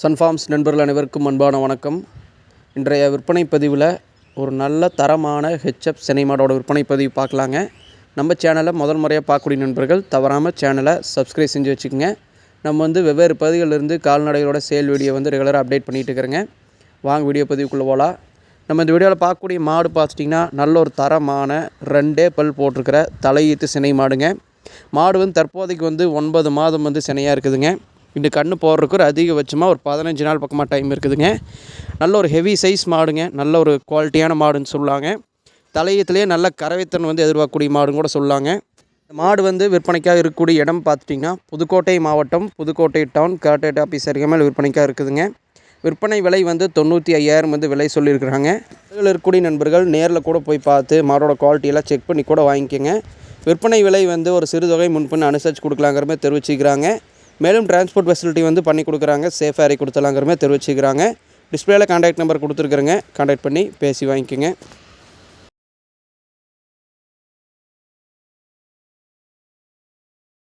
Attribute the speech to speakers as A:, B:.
A: Sun Farms நண்பர்கள் அனைவருக்கும் அன்பான வணக்கம். இன்றைய விற்பனை பதிவில் ஒரு நல்ல தரமான ஹெச்எப் சினிமாடோட விற்பனை பதிவு பார்க்கலாங்க. நம்ம சேனலை முதல் முறையாக பார்க்கக்கூடிய நண்பர்கள் தவறாமல் சேனலை சப்ஸ்கிரைப் செஞ்சு வச்சுக்கோங்க. நம்ம வந்து வெவ்வேறு பகுதிகளிலிருந்து கால்நடைகளோட சேல் வீடியோ வந்து ரெகுலராக அப்டேட் பண்ணிகிட்டு இருக்கிறேங்க. வாங்க வீடியோ பதிவுக்குள்ளே போகலாம் நம்ம இந்த வீடியோவில் பார்க்கக்கூடிய மாடு பார்த்துட்டிங்கன்னா நல்ல ஒரு தரமான ரெண்டே பல் போட்டிருக்கிற தலையீத்து சினை மாடுங்க. மாடு வந்து தற்போதைக்கு வந்து ஒன்பது மாதம் வந்து சினையாக இருக்குதுங்க. இந்த கன்று போடுறதுக்கு ஒரு அதிகபட்சமாக ஒரு பதினஞ்சு நாள் பக்கமாக டைம் இருக்குதுங்க. நல்ல ஒரு ஹெவி சைஸ் மாடுங்க. நல்ல ஒரு குவாலிட்டியான மாடுன்னு சொல்லாங்க தலையத்துலேயே நல்ல கறவைத்தன் வந்து எதிர்பார்க்கக்கூடிய மாடுன்னு கூட சொல்லாங்க இந்த மாடு வந்து விற்பனைக்காக இருக்கக்கூடிய இடம் பார்த்துட்டிங்கன்னா புதுக்கோட்டை மாவட்டம் புதுக்கோட்டை டவுன் கலெக்டரேட் ஆஃபீஸ் அருகாமல் விற்பனைக்காக இருக்குதுங்க. விற்பனை விலை வந்து தொண்ணூற்றி ஐயாயிரம் வந்து விலை சொல்லியிருக்கிறாங்க. இதில் இருக்கக்கூடிய நண்பர்கள் நேரில் கூட போய் பார்த்து மாடோட குவாலிட்டியெல்லாம் செக் பண்ணி கூட வாங்கிக்கோங்க. விற்பனை விலை வந்து ஒரு சிறு தொகை முன்பின் அனுசரித்து கொடுக்கலாங்கிற மாதிரி தெரிவிச்சுக்கிறாங்க. மேலும் டிரான்ஸ்போர்ட் ஃபெசிலிட்டி வந்து பண்ணி கொடுக்குறாங்க. சேஃபாக ஏரி கொடுத்தலாங்கிற மாதிரி தெரிவிச்சுக்கிறாங்க. டிஸ்பிளேல காண்டாக்ட் நம்பர் கொடுத்துருக்குறேங்க. காண்டாக்ட் பண்ணி பேசி வாங்கிக்கோங்க.